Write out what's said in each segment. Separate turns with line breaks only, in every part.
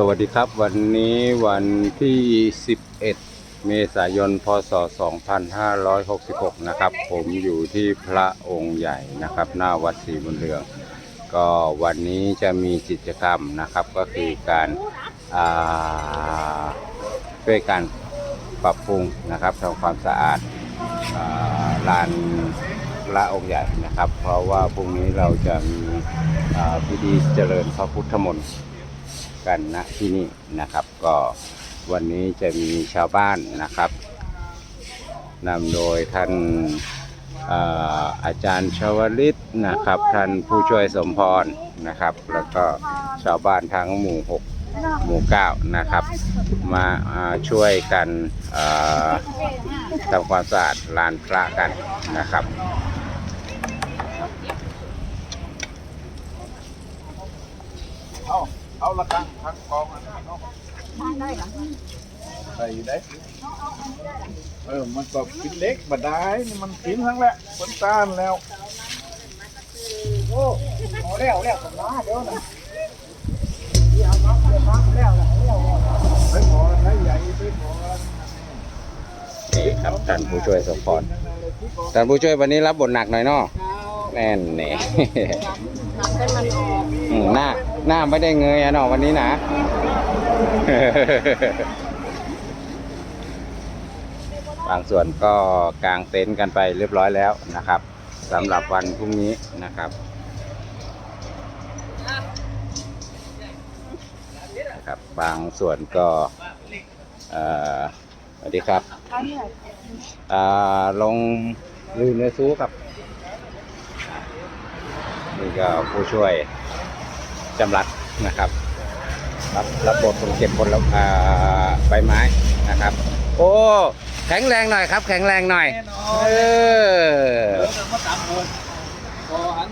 สวัสดีครับวันนี้วันที่ 11 เมษายน พศ 2566 นะครับ ผมอยู่ที่พระองค์ใหญ่นะครับ หน้าวัดศรีบุญเรือง ก็วันนี้จะมีกิจกรรมนะครับก็คือการช่วยกันปรับปรุงนะครับทำความสะอาดอาลานพระองค์ใหญ่นะครับ เพราะว่าพรุ่งนี้เราจะมีพิธีเจริญพระพุทธมนต์ กันณที่นี่นะครับ ก็วันนี้จะมีชาวบ้านนะครับนำโดยท่านเอ่อาจารย์ชวลิตนะครับ ท่านผู้ช่วยสมพรนะครับ แล้วก็ชาวบ้านทั้งหมู่6หมู่9นะครับ มาาช่วยกันทำความสะอาดลานพระกันนะครับ
เอาละกังทั้งกองอันนี้เนาะใส่ได้เออมันก็กินเล็กบัดได้นี่มันกินทั้งแหละคนตานแล้ว
โอ้โหแล้วแล้วผมมาเดี๋ยวนะเดี๋ยวมาเอามาแล้วแล้ว
ไปขอไทยใหญ่ไปขอ
นี่ครับท่านผู้ช่วยสมพรท่านผู้ช่วยวันนี้รับบทหนักหน่อยเนาะแน่นนี่
นำใหน้า
หน้าไม่ได้เงยอะนาะวันนี้นะบางส่วนก็กางเต็นท์กันไปเรียบร้อยแล้วนะครับสำหรับวันพรุ่งนี้นะครับนะครับ บางส่วนก็สวัสดีครับอ่าลงลืมเนื้อซูครับ นี่ก็ผู้ช่วย จำรัดนะครับ รับรับบทคนเก็บคนละอ่าใบไม้นะครับ โอ้แข็งแรงหน่อยครับ แข็งแรงหน่อย เออ
มาตามคนขออัน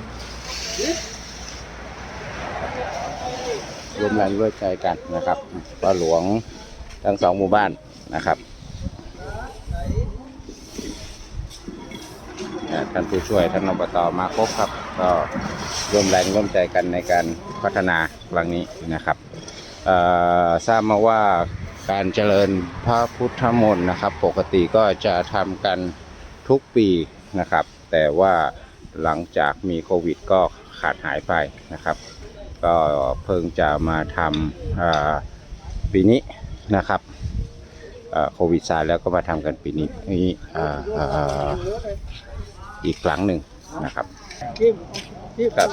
รวมแรงด้วยใจกันนะครับป้าหลวงทั้งสองหมู่บ้านนะครับอ่า ท่านผู้ช่วยท่านอบตมาครบครับ ก็ร่วมแรงร่วมใจกันในการพัฒนาครั้งนี้นะครับทราบมาว่าการเจริญพระพุทธมนต์นะครับ ปกติก็จะทำกันทุกปีนะครับ แต่ว่าหลังจากมีโควิดก็ขาดหายไปนะครับ ก็เพิ่งจะมาทำปีนี้นะครับโควิดซาแล้วก็มาทำกันปีนี้นี้ อ่าอ่าอีกครั้งหนึ่งนะครับ
ที่ที่
ครับ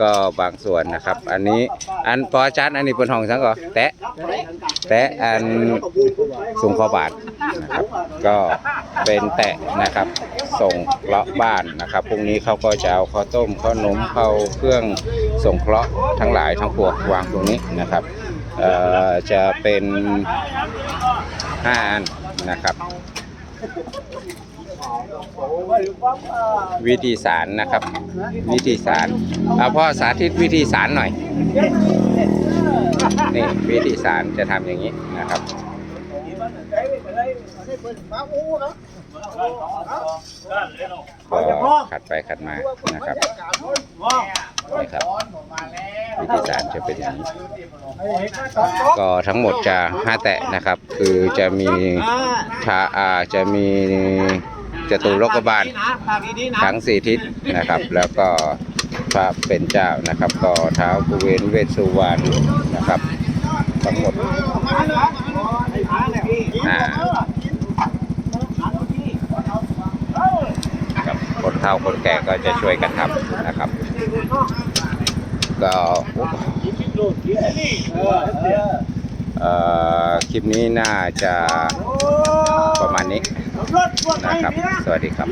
ก็บางส่วนนะครับ อันนี้อันปอจัดอันนี้เป็นห้องสังก่อแตะแตะอันสูงขอบาทนะครับ ก็เป็นแตะนะครับ ส่งเคราะห์บ้านนะครับพรุ่งนี้เขาก็จะเอาข้าวต้มข้าวนมข้าวเครื่องส่งเคราะห์ทั้งหลายทั้งปวงวางตรงนี้นะครับเอ่อจะเป็นห้าอันนะครับ วิธีสารนะครับ วิธีสารเอาพ่อสาธิตวิธีสารหน่อยนี่วิธีสารจะทำอย่างนี้นะครับก็ขัดไปขัดมานะครับนี่ครับวิธีสารจะเป็นอย่างนี้ ก็ทั้งหมดจะห้าแตะนะครับ คือจะมีทาอาจะมี จตุรกบาลทั้งสี่ทิศนะครับ แล้วก็พระเป็นเจ้านะครับ ก็เท้าวกุเวนเวสสุวรรณนะครับ ทั้งหมดอ่ากับคนเฒ่าคนแก่ก็จะช่วยกันทำนะครับ ก็เอ่อคลิปนี้น่าจะประมาณนี้ นะครับ สวัสดีครับ